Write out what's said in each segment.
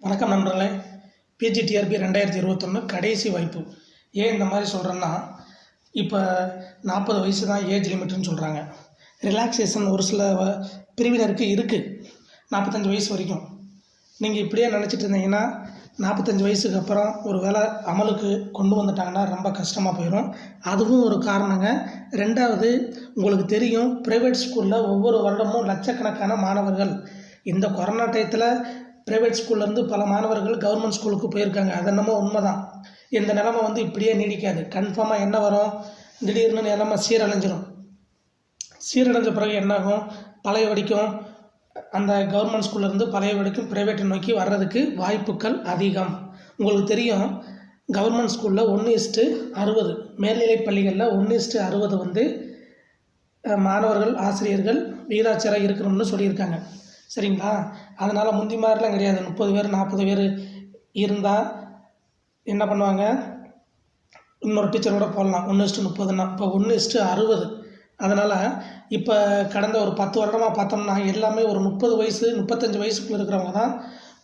வணக்கம் நண்பர்களே. பிஜிடிஆர்பி ரெண்டாயிரத்தி இருபத்தொன்று கடைசி வாய்ப்பு. ஏன் இந்த மாதிரி சொல்கிறேன்னா இப்போ நாற்பது வயசு தான் ஏஜ் லிமிட்டுன்னு சொல்கிறாங்க ரிலாக்ஸேஷன் ஒரு சில வ- பிரிவினருக்கு இருக்குது நாற்பத்தஞ்சு வயசு வரைக்கும். நீங்கள் இப்படியே நினச்சிட்டு இருந்தீங்கன்னா நாற்பத்தஞ்சு வயசுக்கு அப்புறம் ஒரு வேளை அமலுக்கு கொண்டு வந்துட்டாங்கன்னா ரொம்ப கஷ்டமாக போயிடும் அதுவும் ஒரு காரணங்க. ரெண்டாவது உங்களுக்கு தெரியும் ப்ரைவேட் ஸ்கூலில் ஒவ்வொரு வருடமும் லட்சக்கணக்கான மாணவர்கள். இந்த கொரோனா டயத்தில் ப்ரைவேட் ஸ்கூல்லேருந்து பல மாணவர்கள் கவர்மெண்ட் ஸ்கூலுக்கு போயிருக்காங்க. அது என்னமோ உண்மைதான். இந்த நிலைமை வந்து இப்படியே நீடிக்காது. கன்ஃபார்மாக என்ன வரும்? திடீர்னு நிலைமை சீரழிஞ்சிடும் சீரடைஞ்ச பிறகு என்னாகும்? பழைய வடிக்கும் அந்த கவர்மெண்ட் ஸ்கூல்லேருந்து பழைய வடிக்கும் ப்ரைவேட்டை நோக்கி வர்றதுக்கு வாய்ப்புகள் அதிகம். உங்களுக்கு தெரியும் கவர்மெண்ட் ஸ்கூலில் ஒன்று இஸ்ட்டு அறுபது. மேல்நிலைப் பள்ளிகளில் ஒன்று இஸ்ட்டு அறுபது வந்து மாணவர்கள் ஆசிரியர்கள் விகிதாச்சாரம் இருக்கணும்னு சொல்லியிருக்காங்க. சரிங்களா? அதனால் முந்தி மாதிரிலாம் கிடையாது. முப்பது பேர் நாற்பது பேர் இருந்தால் என்ன பண்ணுவாங்க? இன்னொரு டீச்சர் கூட போடலாம். ஒன்று இஸ்ட்டு முப்பதுன்னா. இப்போ ஒன்று இஸ்ட்டு அறுபது. அதனால் இப்போ கடந்த ஒரு பத்து வருடமாக பார்த்தோம்னா எல்லாமே ஒரு முப்பது வயசு முப்பத்தஞ்சு வயசுக்குள்ள இருக்கிறவங்க தான்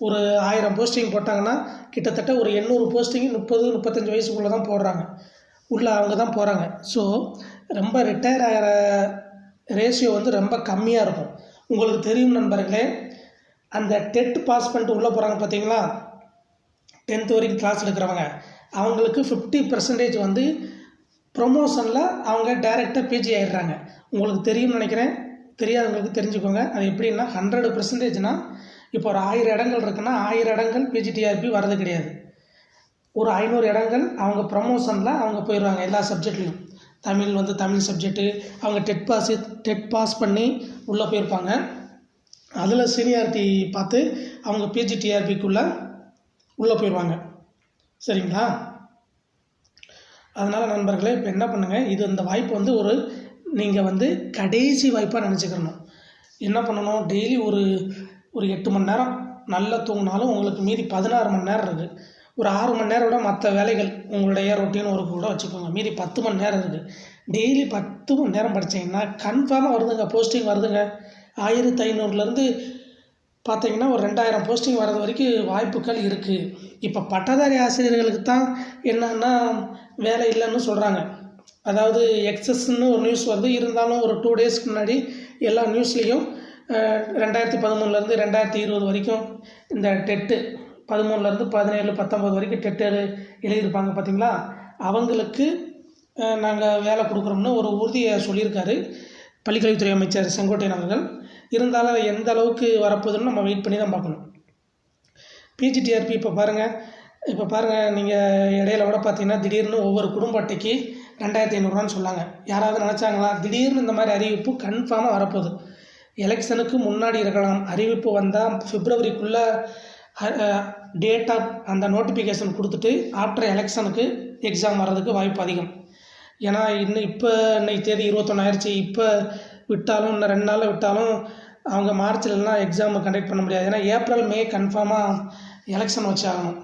ஒரு ஆயிரம் போஸ்டிங் போட்டாங்கன்னா கிட்டத்தட்ட ஒரு எண்ணூறு போஸ்டிங் முப்பது முப்பத்தஞ்சு வயசுக்குள்ளே தான் போடுறாங்க. உள்ளே அவங்க தான் போகிறாங்க ஸோ ரொம்ப ரிட்டையர் ஆகிற ரேஷியோ வந்து ரொம்ப கம்மியாக இருக்கும். உங்களுக்கு தெரியும் நண்பர்களே அந்த டெட் பாஸ் பண்ணிட்டு உள்ளே போகிறாங்க பார்த்தீங்களா டென்த் வரைக்கும் கிளாஸ் எடுக்கிறவங்க அவங்களுக்கு ஃபிஃப்டி பர்சன்டேஜ் வந்து ப்ரொமோஷனில் அவங்க டைரெக்டாக பிஜி ஆயிடுறாங்க. உங்களுக்கு தெரியும்னு நினைக்கிறேன். தெரியாதவங்களுக்கு தெரிஞ்சுக்கோங்க. அது எப்படின்னா ஹண்ட்ரட் பர்சன்டேஜ்னால் இப்போ ஒரு ஆயிரம் இடங்கள் இருக்குன்னா ஆயிரம் இடங்கள் பிஜிடிஆர்பி வரது கிடையாது. ஒரு ஐநூறு இடங்கள் அவங்க ப்ரமோஷனில் அவங்க போயிடுவாங்க எல்லா சப்ஜெக்ட்லையும் தமிழ் வந்து தமிழ் சப்ஜெக்ட்டு அவங்க டெட் பாஸ் டெட் பாஸ் பண்ணி உள்ளே போயிருப்பாங்க. அதில் சீனியாரிட்டி பார்த்து அவங்க பிஜிடிஆர்பிக்குள்ளே உள்ளே போயிடுவாங்க சரிங்களா? அதனால் நண்பர்களே இப்போ என்ன பண்ணுங்கள் இது இந்த வாய்ப்பு வந்து ஒரு நீங்கள் வந்து கடைசி வாய்ப்பாக நினச்சிக்கிறணும் என்ன பண்ணணும்? டெய்லி ஒரு ஒரு எட்டு மணி நேரம் நல்லா தூங்கினாலும் உங்களுக்கு மீதி பதினாறு மணி நேரம் இருக்குது ஒரு ஆறு மணி நேரம் விட மற்ற வேலைகள் உங்களுடைய ரொட்டீன் ஒரு கூட வச்சுக்கோங்க. மீதி பத்து மணி நேரம் இருக்குது டெய்லி பத்து மணி நேரம் படிச்சீங்கன்னா கன்ஃபார்மாக வருதுங்க. போஸ்டிங் வருதுங்க. ஆயிரத்தி ஐநூறுலேருந்து பார்த்தீங்கன்னா ஒரு ரெண்டாயிரம் போஸ்டிங் வர்றது வரைக்கும் வாய்ப்புகள் இருக்குது இப்போ பட்டதாரி ஆசிரியர்களுக்கு தான் என்னன்னா வேலை இல்லைன்னு சொல்கிறாங்க அதாவது எக்ஸஸ்ன்னு ஒரு நியூஸ் வருது. இருந்தாலும் ஒரு டூ டேஸ்க்கு முன்னாடி எல்லா நியூஸ்லேயும் ரெண்டாயிரத்தி பதிமூணுலேருந்து ரெண்டாயிரத்தி இருபது வரைக்கும் இந்த டெட்டு பதிமூணுலேருந்து பதினேழு பத்தொம்பது வரைக்கும் டெட்டு எழுதியிருப்பாங்க பார்த்தீங்களா அவங்களுக்கு நாங்கள் வேலை கொடுக்குறோம்னு ஒரு உறுதியை சொல்லியிருக்காரு பள்ளிக்கல்வித்துறை அமைச்சர் செங்கோட்டையன் அவர்கள். இருந்தாலும் எந்த அளவுக்கு வரப்போகுதுன்னு நம்ம வெயிட் பண்ணி தான் பார்க்கணும். பிஜிடிஆர்பி இப்போ பாருங்கள் இப்போ பாருங்கள் நீங்கள் இடையில கூட பார்த்தீங்கன்னா திடீர்னு ஒவ்வொரு குடும்ப அட்டைக்கு ரெண்டாயிரத்தி ஐநூறுரூவான்னு சொன்னாங்க. யாராவது நினச்சாங்களா? திடீர்னு இந்த மாதிரி அறிவிப்பு கன்ஃபார்மாக வரப்போகுது. எலெக்ஷனுக்கு முன்னாடி இருக்கலாம். அறிவிப்பு வந்தால் ஃபிப்ரவரிக்குள்ளே டேட் ஆஃப் அந்த நோட்டிஃபிகேஷன் கொடுத்துட்டு ஆஃப்டர் எலெக்ஷனுக்கு எக்ஸாம் வர்றதுக்கு வாய்ப்பு அதிகம். ஏன்னா இன்னும் இப்போ இன்னைக்கு தேதி இருபத்தொன்னாயிரச்சு இப்போ விட்டாலும் இன்னும் ரெண்டு நாளில் விட்டாலும் அவங்க மார்ச்லலாம் எக்ஸாம் கண்டக்ட் பண்ண முடியாது. ஏன்னா ஏப்ரல் மே கன்ஃபார்மாக எலெக்ஷன் வச்சாகணும்.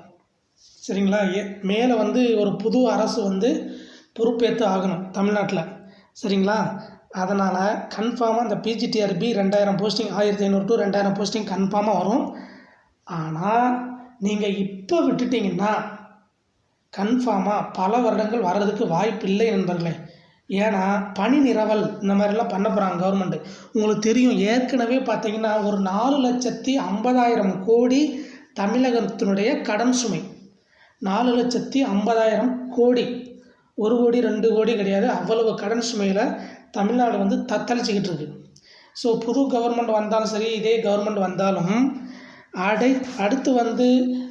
சரிங்களா? ஏ மேலே வந்து ஒரு புது அரசு வந்து பொறுப்பேற்று ஆகணும் தமிழ்நாட்டில். சரிங்களா? அதனால் கன்ஃபார்மாக இந்த பிஜிடிஆர்பி ரெண்டாயிரம் போஸ்டிங் ஆயிரத்தி ஐநூறு டு ரெண்டாயிரம் போஸ்டிங் கன்ஃபார்மாக வரும். ஆனால் நீங்கள் இப்போ விட்டுட்டீங்கன்னா கன்ஃபார்மாக பல வருடங்கள் வர்றதுக்கு வாய்ப்பு இல்லை நண்பர்களே. ஏன்னா பணி நிரவல் இந்த மாதிரிலாம் பண்ண போகிறாங்க கவர்மெண்ட்டு உங்களுக்கு தெரியும் ஏற்கனவே பார்த்தீங்கன்னா ஒரு நாலு லட்சத்தி ஐம்பதாயிரம் கோடி தமிழகத்தினுடைய கடன் சுமை. நாலு லட்சத்தி ஐம்பதாயிரம் கோடி. ஒரு கோடி ரெண்டு கோடி கிடையாது. அவ்வளவு கடன் சுமையில் தமிழ்நாடு வந்து தத்தளிச்சிக்கிட்டு இருக்கு. ஸோ புது கவர்மெண்ட் வந்தாலும் சரி இதே கவர்மெண்ட் வந்தாலும் அடை அடுத்து வந்து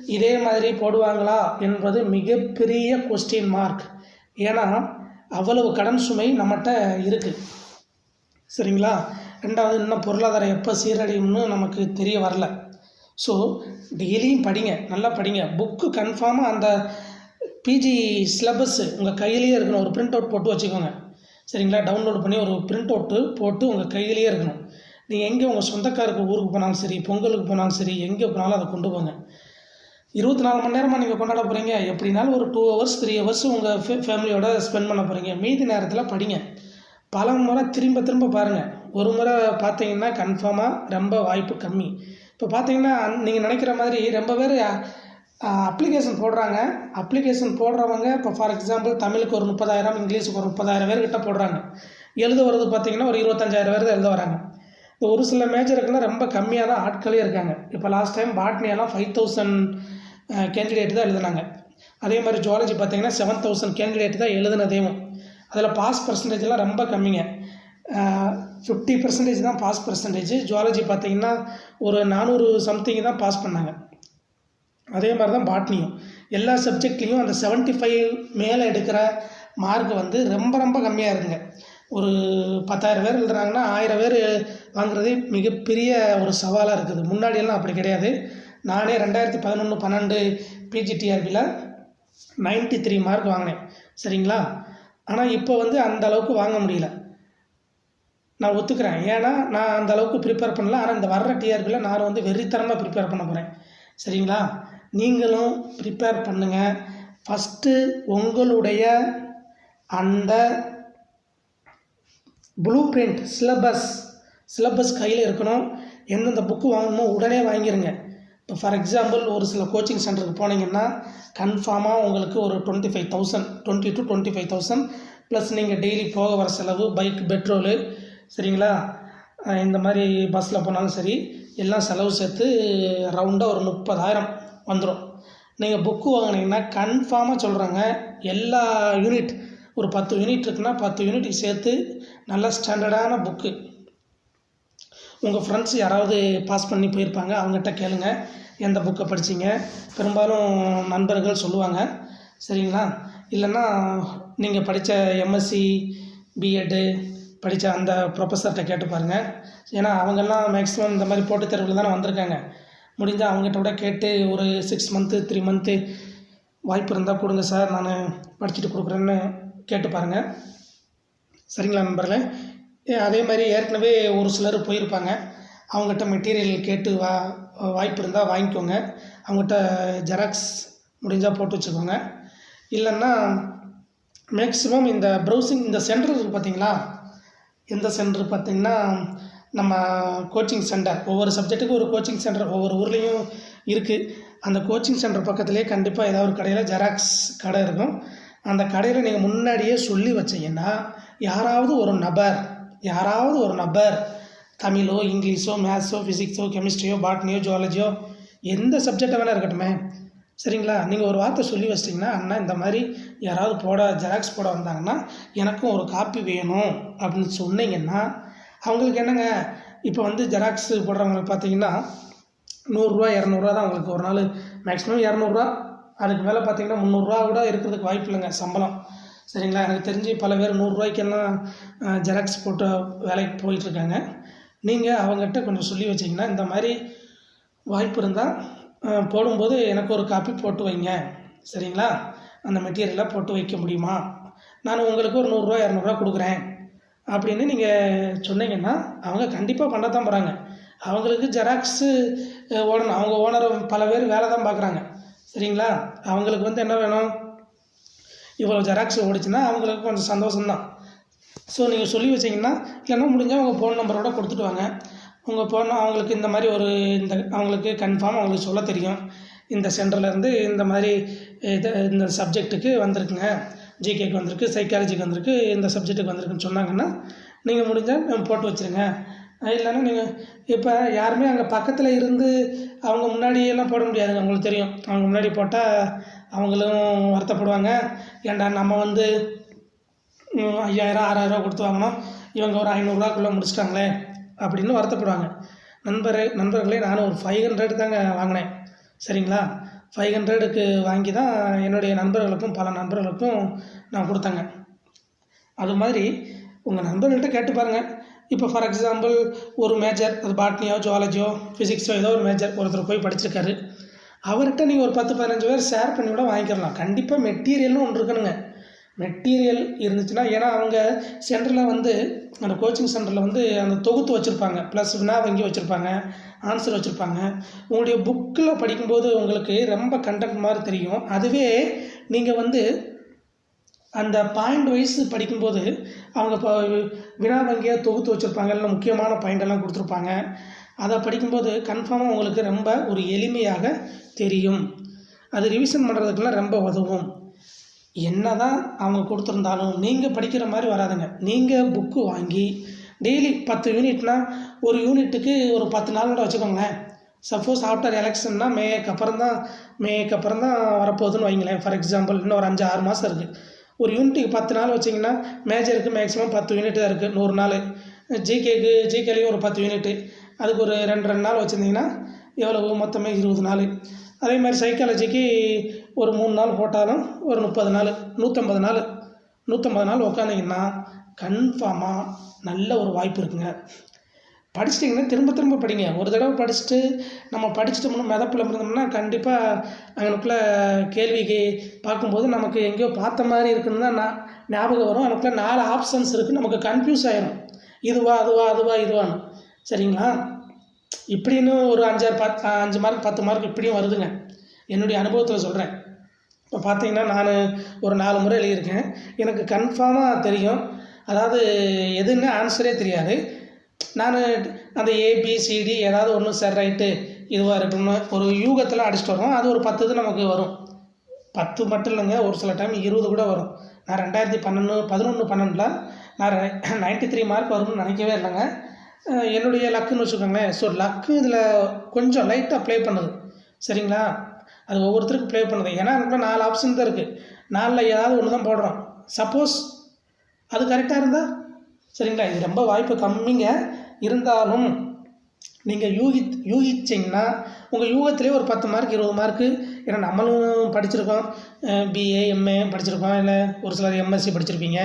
இதே மாதிரி போடுவாங்களா என்பது மிகப்பெரிய கொஸ்டின் மார்க் ஏன்னா அவ்வளவு கடன் சுமை நம்மகிட்ட இருக்குது சரிங்களா? ரெண்டாவது இன்னும் பொருளாதாரம் எப்போ சீரடையும்னு நமக்கு தெரிய வரல. ஸோ டெய்லியும் படிங்க நல்லா படிங்க. புக்கு கன்ஃபார்மாக அந்த பிஜி சிலபஸ்ஸு உங்கள் கையிலேயே இருக்கணும். ஒரு பிரிண்ட் அவுட் போட்டு வச்சுக்கோங்க. சரிங்களா? டவுன்லோட் பண்ணி ஒரு பிரிண்ட் அவுட்டு போட்டு உங்கள் கையிலேயே இருக்கணும். நீங்கள் எங்கே உங்கள் சொந்தக்காருக்கு ஊருக்கு போனாலும் சரி பொங்கலுக்கு போனாலும் சரி எங்கே போனாலும் அதை கொண்டு போங்க. இருபத்தி நாலு மணி நேரமாக நீங்கள் கொண்டாட போகிறீங்க எப்படினாலும் ஒரு டூ ஹவர்ஸ் த்ரீ ஹவர்ஸ் உங்கள் ஃபே ஃபேமிலியோட ஸ்பெண்ட் பண்ண போகிறீங்க மீதி நேரத்தில் படிங்க. பல முறை திரும்ப திரும்ப பாருங்கள் ஒரு முறை பார்த்தீங்கன்னா கன்ஃபார்மாக ரொம்ப வாய்ப்பு கம்மி. இப்போ பார்த்தீங்கன்னா நீங்கள் நினைக்கிற மாதிரி ரொம்ப பேர் அப்ளிகேஷன் போடுறாங்க. அப்ளிகேஷன் போடுறவங்க இப்போ ஃபார் எக்ஸாம்பிள் தமிழுக்கு ஒரு முப்பதாயிரம் இங்கிலீஷுக்கு ஒரு முப்பதாயிரம் பேர் கிட்ட போடுறாங்க. எழுத வர்றது பார்த்தீங்கன்னா ஒரு இருபத்தஞ்சாயிரம் பேர் தான் எழுத வராங்க. இந்த ஒரு சில மேஜருக்குலாம் ரொம்ப கம்மியாக தான் ஆட்களே இருக்காங்க. இப்போ லாஸ்ட் டைம் பாட்னியெல்லாம் ஃபைவ் தௌசண்ட் கேண்டிடேட் தான் எழுதுனாங்க. அதே மாதிரி ஜுவாலஜி பார்த்தீங்கன்னா செவன் தௌசண்ட் கேண்டிடேட் தான் எழுதுனதேவும் அதில் பாஸ் பர்சன்டேஜ்லாம் ரொம்ப கம்மிங்க. ஃபிஃப்டி பர்சன்டேஜ் தான் பாஸ் பர்சன்டேஜ் ஜுவாலஜி பார்த்தீங்கன்னா ஒரு நானூறு சம்திங் தான் பாஸ் பண்ணாங்க. அதே மாதிரி தான் பாட்னியும். எல்லா சப்ஜெக்ட்லேயும் அந்த 75 ஃபைவ் மேலே எடுக்கிற மார்க் வந்து ரொம்ப ரொம்ப கம்மியாக இருக்குங்க. ஒரு பத்தாயிரம் பேர் எழுதுறாங்கன்னா ஆயிரம் பேர் வாங்குறதே மிகப்பெரிய ஒரு சவாலாக இருக்குது. முன்னாடியெல்லாம் அப்படி கிடையாது. நானே ரெண்டாயிரத்தி பதினொன்று பன்னெண்டு பிஜிடிஆர்பியில் 93 த்ரீ மார்க் வாங்கினேன். சரிங்களா? ஆனால் இப்போ வந்து அந்த அளவுக்கு வாங்க முடியல. நான் ஒத்துக்கிறேன். ஏன்னா நான் அந்த அளவுக்கு ப்ரிப்பேர் பண்ணல. ஆனால் இந்த வர்ற டிஆர்பியில் நான் வந்து வெறித்தனமாக ப்ரிப்பேர் பண்ண போகிறேன் சரிங்களா? நீங்களும் ப்ரிப்பேர் பண்ணுங்கள் ஃபஸ்ட்டு உங்களுடைய அந்த ப்ளூ பிரிண்ட் சிலபஸ் சிலபஸ் கையில் இருக்கணும். எந்தெந்த புக்கு வாங்கணுமோ உடனே வாங்கிருங்க. இப்போ ஃபார் எக்ஸாம்பிள் ஒரு சில கோச்சிங் சென்டருக்கு போனீங்கன்னா கன்ஃபார்மாக உங்களுக்கு ஒரு twenty five thousand twenty two twenty five thousand plus நீங்கள் டெய்லி போக வர செலவு பைக் பெட்ரோலு சரிங்களா? இந்த மாதிரி பஸ்ஸில் போனாலும் சரி எல்லாம் செலவு சேர்த்து ரவுண்டாக ஒரு முப்பதாயிரம் வந்துடும் நீங்கள் புக்கு வாங்கினீங்கன்னா கன்ஃபார்மாக சொல்கிறாங்க எல்லா யூனிட் ஒரு பத்து யூனிட் இருக்குன்னா பத்து யூனிட்டுக்கு சேர்த்து நல்ல ஸ்டாண்டர்டான புக்கு உங்கள் ஃப்ரெண்ட்ஸ் யாராவது பாஸ் பண்ணி போயிருப்பாங்க அவங்ககிட்ட கேளுங்க. எந்த புக்கை படிச்சிங்க? பெரும்பாலும் நண்பர்கள் சொல்லுவாங்க. சரிங்களா? இல்லைன்னா நீங்கள் படித்த எம்எஸ்சி பிஎட்டு படித்த அந்த ப்ரொஃபஸர்கிட்ட கேட்டு பாருங்கள் ஏன்னா அவங்கெல்லாம் மேக்ஸிமம் இந்த மாதிரி போட்டித் தேர்வில் தானே வந்திருக்காங்க. முடிஞ்சால் அவங்ககிட்ட கூட கேட்டு ஒரு சிக்ஸ் மந்த்து த்ரீ மந்த்து வாய்ப்பு இருந்தால் கொடுங்க சார். நான் படிச்சுட்டு கொடுக்குறேன்னு கேட்டு பாருங்கள் சரிங்களா நண்பர்களே? ஏ, அதே மாதிரி ஏற்கனவே ஒரு சிலர் போயிருப்பாங்க. அவங்ககிட்ட மெட்டீரியல் கேட்டு வா வாய்ப்பு இருந்தால் வாங்கிக்கோங்க. அவங்ககிட்ட ஜெராக்ஸ் முடிஞ்சால் போட்டு வச்சுக்கோங்க. இல்லைன்னா மேக்ஸிமம் இந்த ப்ரௌசிங் இந்த சென்டர் இருக்குது பார்த்தீங்களா எந்த சென்டர் பார்த்தீங்கன்னா நம்ம கோச்சிங் சென்டர் ஒவ்வொரு சப்ஜெக்ட்டுக்கும் ஒரு கோச்சிங் சென்டர் ஒவ்வொரு ஊர்லேயும் இருக்குது அந்த கோச்சிங் சென்டர் பக்கத்துலேயே கண்டிப்பாக ஏதாவது ஒரு கடையில் ஜெராக்ஸ் கடை இருக்கும். அந்த கடையில் நீங்கள் முன்னாடியே சொல்லி வச்சீங்கன்னா யாராவது ஒரு நபர் யாராவது ஒரு நபர் தமிழோ இங்கிலீஷோ மேத்ஸோ ஃபிசிக்ஸோ கெமிஸ்ட்ரியோ பாட்னியோ ஜுவாலஜியோ எந்த சப்ஜெக்டை வேணால் இருக்கட்டுமே. சரிங்களா? நீங்கள் ஒரு வார்த்தை சொல்லி வச்சிட்டிங்கன்னா அண்ணா இந்த மாதிரி யாராவது போட ஜெராக்ஸ் போட வந்தாங்கன்னா எனக்கும் ஒரு காப்பி வேணும் அப்படின்னு சொன்னீங்கன்னா அவங்களுக்கு என்னங்க? இப்போ வந்து ஜெராக்ஸ் போடுறவங்களுக்கு பார்த்தீங்கன்னா நூறுரூவா இரநூறுவா தான் அவங்களுக்கு ஒரு நாள். மேக்ஸிமம் இரநூறுவா அதுக்கு மேலே பார்த்தீங்கன்னா முந்நூறுரூவா கூட இருக்கிறதுக்கு வாய்ப்பு இல்லைங்க சம்பளம். சரிங்களா? எனக்கு தெரிஞ்சு பல பேர் நூறுரூவாய்க்கெல்லாம் ஜெராக்ஸ் போட்டு வேலைக்கு போயிட்டுருக்காங்க நீங்கள் அவங்ககிட்ட கொஞ்சம் சொல்லி வச்சிங்கன்னா இந்த மாதிரி வாய்ப்பு இருந்தால் போடும்போது எனக்கு ஒரு காப்பி போட்டு வைங்க. சரிங்களா? அந்த மெட்டீரியலாக போட்டு வைக்க முடியுமா? நான் உங்களுக்கு ஒரு நூறுரூவா இரநூறுவா கொடுக்குறேன். அப்படின்னு நீங்கள் சொன்னீங்கன்னா அவங்க கண்டிப்பாக பண்ண தான் போகிறாங்க அவங்களுக்கு ஜெராக்ஸு ஓடணும். அவங்க ஓனர் பல பேர் வேலை தான் பார்க்குறாங்க சரிங்களா? அவங்களுக்கு வந்து என்ன வேணும்? இவ்வளோ ஜெராக்ஸ் ஓடிச்சுன்னா அவங்களுக்கு கொஞ்சம் சந்தோஷம்தான். ஸோ நீங்கள் சொல்லி வச்சிங்கன்னா இல்லைன்னா முடிஞ்சால் உங்கள் ஃபோன் நம்பரோட கொடுத்துட்டு வாங்க. உங்கள் ஃபோன் அவங்களுக்கு இந்த மாதிரி ஒரு இந்த அவங்களுக்கு கன்ஃபார்ம் அவங்களுக்கு சொல்ல தெரியும். இந்த சென்டர்லேருந்து இந்த மாதிரி இது இந்த சப்ஜெக்ட்டுக்கு வந்திருக்குங்க. ஜிகேக்கு வந்திருக்கு சைக்காலஜிக்கு வந்திருக்கு இந்த சப்ஜெக்ட்டுக்கு வந்திருக்குன்னு சொன்னாங்கன்னா நீங்கள் முடிஞ்சால் போட்டு வச்சுருங்க. இல்லைன்னா நீங்கள் இப்போ யாருமே அங்கே பக்கத்தில் இருந்து அவங்க முன்னாடியெல்லாம் போட முடியாதுங்க. உங்களுக்கு தெரியும். அவங்க முன்னாடி போட்டால் அவங்களும் வருத்தப்படுவாங்க. ஏன்டா நம்ம வந்து ஐயாயிரம் ஆறாயிரம் கொடுத்து வாங்கினோம். இவங்க ஒரு ஐநூறுரூவாக்குள்ளே முடிச்சிட்டாங்களே அப்படின்னு வருத்தப்படுவாங்க. நண்பரே நண்பர்களே நானும் ஒரு ஃபைவ் ஹண்ட்ரட் தாங்க வாங்கினேன். சரிங்களா? ஃபைவ் ஹண்ட்ரடுக்கு வாங்கி தான் என்னுடைய நண்பர்களுக்கும் பல நண்பர்களுக்கும் நான் கொடுத்தேங்க. அது மாதிரி உங்கள் நண்பர்கள்ட்ட கேட்டு பாருங்கள் இப்போ ஃபார் எக்ஸாம்பிள் ஒரு மேஜர் அது பாட்னியோ ஜுவாலஜியோ ஃபிசிக்ஸோ ஏதோ ஒரு மேஜர் ஒருத்தர் போய் படிச்சிருக்காரு. அவர்கிட்ட நீங்கள் ஒரு பத்து பதினஞ்சு பேர் ஷேர் பண்ணி கூட வாங்கிக்கலாம். கண்டிப்பாக மெட்டீரியல்னு ஒன்று இருக்கணுங்க. மெட்டீரியல் இருந்துச்சுன்னா ஏன்னா அவங்க சென்டரில் வந்து அந்த கோச்சிங் சென்டரில் வந்து அந்த தொகுத்து வச்சுருப்பாங்க. ப்ளஸ் வினா வங்கி வச்சுருப்பாங்க ஆன்சர் வச்சுருப்பாங்க. உங்களுடைய புக்கில் படிக்கும்போது உங்களுக்கு ரொம்ப கண்டென்ட் மாதிரி தெரியும். அதுவே நீங்கள் வந்து அந்த பாயிண்ட் வைஸ் படிக்கும்போது அவங்க இப்போ வினா வங்கியாக தொகுத்து வச்சுருப்பாங்க. இல்லை முக்கியமான பாயிண்டெல்லாம் கொடுத்துருப்பாங்க. அதை படிக்கும்போது கன்ஃபார்மாக உங்களுக்கு ரொம்ப ஒரு எளிமையாக தெரியும். அது ரிவிஷன் பண்ணுறதுக்கெல்லாம் ரொம்ப உதவும். என்ன தான் அவங்க கொடுத்துருந்தாலும் நீங்கள் படிக்கிற மாதிரி வராதுங்க. நீங்கள் புக்கு வாங்கி டெய்லி பத்து யூனிட்னா ஒரு யூனிட்டுக்கு ஒரு பத்து நாள் கூட வச்சுக்கோங்களேன். சப்போஸ் ஆஃப்டர் எலெக்ஷன்னா மேக்கு அப்புறம் தான் மேக்கு அப்புறம் தான் வரப்போகுதுன்னு வைங்களேன். ஃபார் எக்ஸாம்பிள் இன்னும் ஒரு அஞ்சு ஆறு மாதம் இருக்குது ஒரு யூனிட்டுக்கு பத்து நாள் வச்சிங்கன்னா மேஜருக்கு மேக்ஸிமம் பத்து யூனிட் தான் இருக்குது நூறு நாள். ஜிகேக்கு ஜிகேலையும் ஒரு பத்து யூனிட்டு அதுக்கு ஒரு ரெண்டு ரெண்டு நாள் வச்சுருந்தீங்கன்னா எவ்வளவு? மொத்தமே இருபது நாள். அதே மாதிரி சைக்காலஜிக்கு ஒரு மூணு நாள் போட்டாலும் ஒரு முப்பது நாள் நூற்றம்பது நாள். நூற்றம்பது நாள் உட்காந்திங்கன்னா கன்ஃபார்மாக நல்ல ஒரு வாய்ப்பு இருக்குங்க. படிச்சிட்டிங்கன்னா திரும்ப திரும்ப படிங்க. ஒரு தடவை படிச்சுட்டு நம்ம படிச்சுட்டோம்னா மிதப்பில் இருந்தோம்னா கண்டிப்பாக அவனுக்குள்ளே கேள்விக்கு பார்க்கும்போது நமக்கு எங்கேயோ பார்த்த மாதிரி இருக்குன்னு தான் நான் ஞாபகம் வரும். அதுக்குள்ளே நாலு ஆப்ஷன்ஸ் இருக்குது நமக்கு கன்ஃபியூஸ் ஆகிடும் இதுவா அதுவா அதுவா இதுவான்னு. சரிங்களா? இப்படின்னு ஒரு அஞ்சாறு பத் அஞ்சு மார்க் பத்து மார்க் இப்படியும் வருதுங்க. என்னுடைய அனுபவத்தில் சொல்கிறேன் இப்போ பார்த்தீங்கன்னா நான் ஒரு நாலு முறை எழுதியிருக்கேன். எனக்கு கன்ஃபார்மாக தெரியும். அதாவது எதுன்னு ஆன்சரே தெரியாது. நான் அந்த ஏபிசிடி ஏதாவது ஒன்று சரி ரைட்டு இதுவாக இருக்குன்னு ஒரு யூகத்தில் அடிச்சிட்டு வருவோம். அது ஒரு பத்து இது நமக்கு வரும். பத்து மட்டும் இல்லைங்க ஒரு சில டைம் இருபது கூட வரும். நான் ரெண்டாயிரத்தி பன்னெண்டு பதினொன்று பன்னெண்டில் நான் நைன்ட்டி த்ரீ மார்க் வரும்னு நினைக்கவே இல்லைங்க. என்னுடைய லக்குன்னு வச்சுக்கோங்களேன். ஸோ லக்கு இதில் கொஞ்சம் லைட்டாக ப்ளே பண்ணுது. சரிங்களா? அது ஒவ்வொருத்தருக்கும் ப்ளே பண்ணுது. ஏன்னா அதுக்குள்ள நாலு ஆப்ஷன் தான் இருக்குது நாலில் ஏதாவது ஒன்று தான் போடுறோம். சப்போஸ் அது கரெக்டாக இருந்தால் சரிங்களா? இது ரொம்ப வாய்ப்பு கம்மிங்க. இருந்தாலும் நீங்கள் யூகி யூகிச்சிங்கன்னா உங்கள் யூகத்திலே ஒரு பத்து மார்க் இருபது மார்க்கு ஏன்னா நம்மளும் படிச்சிருக்கோம். பிஏ எம்ஏ படிச்சிருக்கோம். இல்லை ஒரு சிலர் எம்எஸ்சி படிச்சிருப்பீங்க.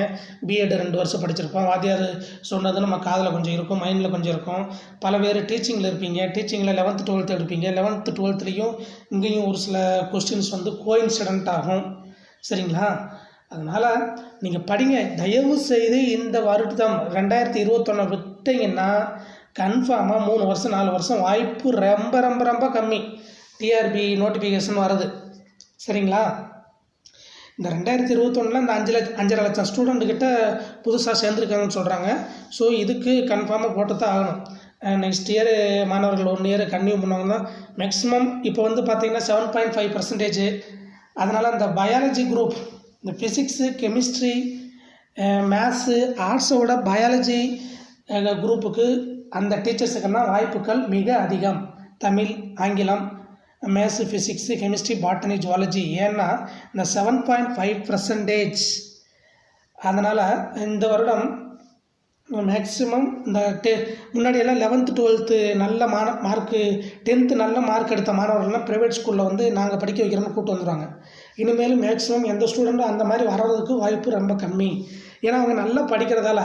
பிஎட் ரெண்டு வருஷம் படிச்சிருப்போம். வாத்தியார் சொன்னது நம்ம காதில் கொஞ்சம் இருக்கும் மைண்டில் கொஞ்சம் இருக்கும். பல பேர் டீச்சிங்கில் இருப்பீங்க. டீச்சிங்கில் லெவன்த்து டுவெல்த்து எடுப்பீங்க. லெவன்த்து டுவெல்த்துலேயும் இங்கேயும் ஒரு சில கொஸ்டின்ஸ் வந்து கோஇன்சிடென்ட் ஆகும். சரிங்களா? அதனால் நீங்கள் படிங்க. தயவு செய்து இந்த வருடம் ரெண்டாயிரத்தி இருபத்தொன்னு விட்டீங்கன்னா கன்ஃபார்மாக மூணு வருஷம் நாலு வருஷம் வாய்ப்பு ரொம்ப ரொம்ப ரொம்ப கம்மி. டிஆர்பி நோட்டிஃபிகேஷன் வருது சரிங்களா? இந்த ரெண்டாயிரத்தி இருபத்தொன்னில் இந்த அஞ்சு லட்ச அஞ்சரை லட்சம் ஸ்டூடெண்ட்டுக்கிட்ட புதுசாக சேர்ந்துருக்காங்கன்னு சொல்கிறாங்க ஸோ இதுக்கு கன்ஃபார்மாக போட்டு தான் ஆகணும். நெக்ஸ்ட் இயர் மாணவர்கள் ஒன் இயர் கன்டினியூ பண்ணவங்க தான் மேக்ஸிமம் இப்போ வந்து பார்த்திங்கன்னா செவன் பாயிண்ட் ஃபைவ் பர்சன்டேஜ் அதனால் அந்த பயாலஜி குரூப் இந்த ஃபிசிக்ஸு கெமிஸ்ட்ரி மேத்ஸு ஆர்ட்ஸோட பயாலஜி குரூப்புக்கு அந்த டீச்சர்ஸுக்கெல்லாம் வாய்ப்புகள் மிக அதிகம். தமிழ் ஆங்கிலம் maths physics chemistry botany zoology ஏன்னா இந்த செவன் பாயிண்ட் ஃபைவ் பர்சன்டேஜ் அதனால் இந்த வருடம் மேக்ஸிமம் இந்த டெ முன்னாடியெல்லாம் லெவன்த்து டுவெல்த்து நல்ல மான மார்க்கு டென்த்து நல்ல மார்க் எடுத்த மாணவர்கள்லாம் ப்ரைவேட் ஸ்கூலில் வந்து நாங்கள் படிக்க வைக்கிறோம்னு கூப்பிட்டு வந்துடுவாங்க இனிமேல் மேக்ஸிமம் எந்த ஸ்டூடெண்ட்டும் அந்த மாதிரி வர்றதுக்கு வாய்ப்பு ரொம்ப கம்மி. ஏன்னா அவங்க நல்லா படிக்கிறதால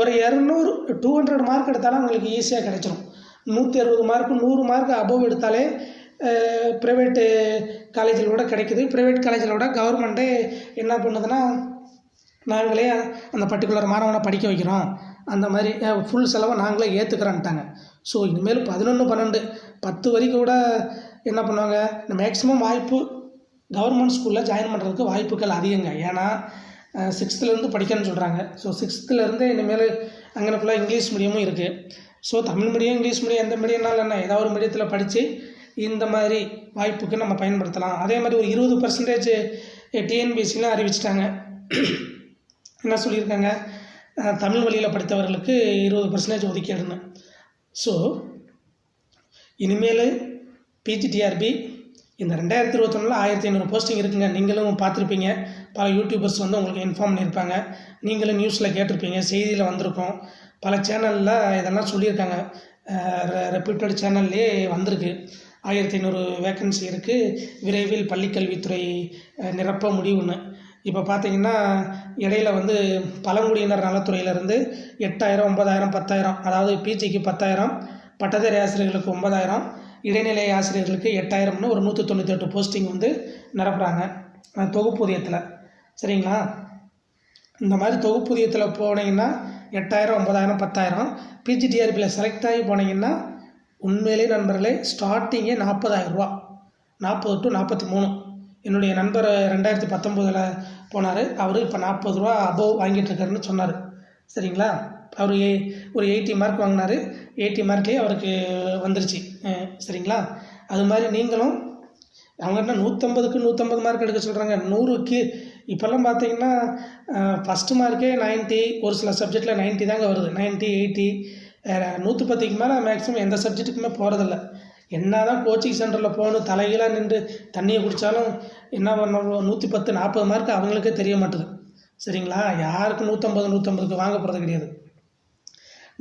ஒரு இரநூறு டூ ஹண்ட்ரட் மார்க் எடுத்தாலும் அவங்களுக்கு ஈஸியாக கிடைச்சிரும். நூற்றி அறுபது மார்க்கு நூறு மார்க் அபோவ் எடுத்தாலே ப்ரைவேட்டு காலேஜில் கூட கிடைக்குது. ப்ரைவேட் காலேஜில் விட கவர்மெண்ட்டே என்ன பண்ணுதுன்னா நாங்களே அந்த பர்டிகுலர் மாணவனை படிக்க வைக்கிறோம். அந்த மாதிரி ஃபுல் செலவை நாங்களே ஏற்றுக்கிறோன்ட்டாங்க ஸோ இனிமேல் பதினொன்று பன்னெண்டு பத்து வரைக்கும் கூட என்ன பண்ணுவாங்க இந்த மேக்ஸிமம் வாய்ப்பு கவர்மெண்ட் ஸ்கூலில் ஜாயின் பண்ணுறதுக்கு வாய்ப்புகள் அதிகங்க. ஏன்னா சிக்ஸ்த்துலேருந்து படிக்கணும்னு சொல்கிறாங்க ஸோ சிக்ஸ்த்துலேருந்தே இனிமேல் அங்கே ஃபுல்லாக இங்கிலீஷ் மீடியமும் இருக்குது so Tamil medium English medium எந்த மீடியம்னாலும் என்ன ஏதாவது ஒரு மீடியத்தில் படித்து இந்த மாதிரி வாய்ப்புக்கு நம்ம பயன்படுத்தலாம். அதே மாதிரி ஒரு இருபது பர்சன்டேஜ் டிஎன்பிஎஸ்சிலாம் அறிவிச்சிட்டாங்க. என்ன சொல்லியிருக்காங்க? தமிழ் வழியில் படித்தவர்களுக்கு இருபது பர்சன்டேஜ் ஒதுக்கீடுன்னு. ஸோ இனிமேல் பிஜிடிஆர்பி இந்த ரெண்டாயிரத்தி இருபத்தொன்னில் ஆயிரத்தி ஐநூறு போஸ்டிங் இருக்குங்க. நீங்களும் பார்த்துருப்பீங்க. பல யூடியூபர்ஸ் வந்து உங்களுக்கு இன்ஃபார்ம் பண்ணியிருப்பாங்க. நீங்களும் நியூஸில் கேட்டிருப்பீங்க செய்தியில் வந்திருக்கோம். பல சேனலில் இதெல்லாம் சொல்லியிருக்காங்க. ரெப்யூட்டட் சேனல்லே வந்திருக்கு. ஆயிரத்தி ஐநூறு வேக்கன்சி இருக்குது விரைவில் பள்ளிக்கல்வித்துறை நிரப்ப முடிவுன்னு இப்போ பார்த்தீங்கன்னா இடையில வந்து பழங்குடியினர் நலத்துறையிலேருந்து எட்டாயிரம் ஒன்பதாயிரம் பத்தாயிரம் அதாவது பிஜிக்கு பத்தாயிரம் பட்டதாரி ஆசிரியர்களுக்கு ஒன்பதாயிரம் இடைநிலை ஆசிரியர்களுக்கு எட்டாயிரம்னு ஒரு நூற்றி தொண்ணூற்றி எட்டு போஸ்டிங் வந்து நிரப்புகிறாங்க தொகுப்பூதியத்தில் சரிங்களா? இந்த மாதிரி தொகுப்பூதியத்தில் போனீங்கன்னா எட்டாயிரம் ஒம்பதாயிரம் பத்தாயிரம். பிஜிடிஆர்பியில் செலக்ட் ஆகி போனீங்கன்னா உண்மையிலே நண்பர்களே ஸ்டார்டிங்கே நாற்பதாயிரம் ரூபா. நாற்பது டு நாற்பத்தி மூணு. என்னுடைய நண்பர் ரெண்டாயிரத்தி பத்தொம்போதில் போனார். அவர் இப்போ நாற்பது ரூபா அபோவ் வாங்கிட்டுருக்காருன்னு சொன்னார். சரிங்களா? அவர் ஏ ஒரு எயிட்டி மார்க் வாங்கினார். எயிட்டி மார்க்லேயே அவருக்கு வந்துருச்சு. சரிங்களா? அது மாதிரி நீங்களும் அவங்க என்ன நூற்றம்பதுக்கு நூற்றம்பது மார்க் எடுக்க சொல்கிறாங்க நூறுக்கு இப்போல்லாம் பார்த்தீங்கன்னா ஃபஸ்ட்டு மார்க்கே 90 ஒரு சில சப்ஜெக்டில் 90 தாங்க வருது. 90 எயிட்டி நூற்றி பத்துக்கு மேலே மேக்ஸிமம் எந்த சப்ஜெக்ட்டுக்குமே போகிறதில்ல என்ன தான் கோச்சிங் சென்டரில் போகணும் தலைகீழாக நின்று தண்ணியை குடித்தாலும் என்ன பண்ணணும்? நூற்றி பத்து நாற்பது மார்க் அவங்களுக்கே தெரிய மாட்டுது. சரிங்களா? யாருக்கும் நூற்றம்பது நூற்றம்பதுக்கு வாங்க போகிறது கிடையாது.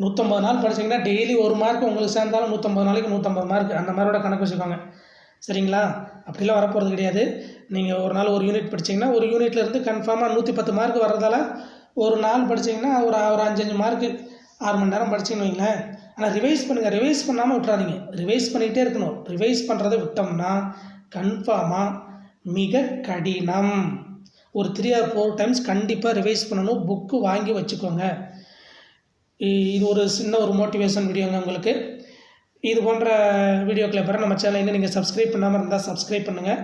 நூற்றம்பது நாள் படிச்சீங்கன்னா டெய்லி ஒரு மார்க் உங்களுக்கு சேர்ந்தாலும் நூற்றம்பது நாளைக்கு நூற்றம்பது மார்க் அந்த மாதிரியோட கணக்கு வச்சுக்கோங்க. சரிங்களா? அப்படிலாம் வரப்போகிறது கிடையாது. நீங்கள் ஒரு நாள் ஒரு யூனிட் படிச்சீங்கன்னா ஒரு யூனிட்ல இருந்து கன்ஃபார்மாக நூற்றி பத்து மார்க் வர்றதால ஒரு நாள் படிச்சீங்கன்னா ஒரு ஒரு அஞ்சஞ்சு மார்க்கு ஆறு மணி நேரம் படிச்சீங்கன்னு வைங்களேன். ஆனால் ரிவைஸ் பண்ணுங்கள் ரிவைஸ் பண்ணாமல் விட்றாதீங்க ரிவைஸ் பண்ணிகிட்டே இருக்கணும். ரிவைஸ் பண்ணுறதை விட்டோம்னா கன்ஃபார்மாக மிக கடினம். ஒரு த்ரீ ஆர் ஃபோர் டைம்ஸ் கண்டிப்பாக ரிவைஸ் பண்ணணும். புக்கு வாங்கி வச்சுக்கோங்க. இது ஒரு சின்ன ஒரு மோட்டிவேஷன் வீடியோங்க உங்களுக்கு. இது போன்ற வீடியோக்களை பெற நம்ம சேனலை இன்னும் நீங்கள் சப்ஸ்கிரைப் பண்ணாமல் இருந்தால் சப்ஸ்கிரைப் பண்ணுங்கள்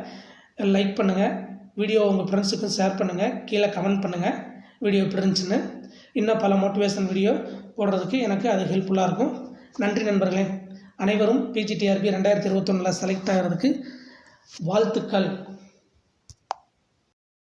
லைக் பண்ணுங்கள் வீடியோ உங்கள் ஃப்ரெண்ட்ஸுக்கும் ஷேர் பண்ணுங்கள் கீழே கமெண்ட் பண்ணுங்கள் வீடியோ எப்படி இருந்துச்சுன்னு இன்னும் பல மோட்டிவேஷன் வீடியோ போடுறதுக்கு எனக்கு அது ஹெல்ப்ஃபுல்லாக இருக்கும். நன்றி நண்பர்களே. அனைவரும் பிஜிடிஆர்பி ரெண்டாயிரத்தி இருபத்தொன்னில் செலக்ட் ஆகிறதுக்கு வாழ்த்துக்கள்.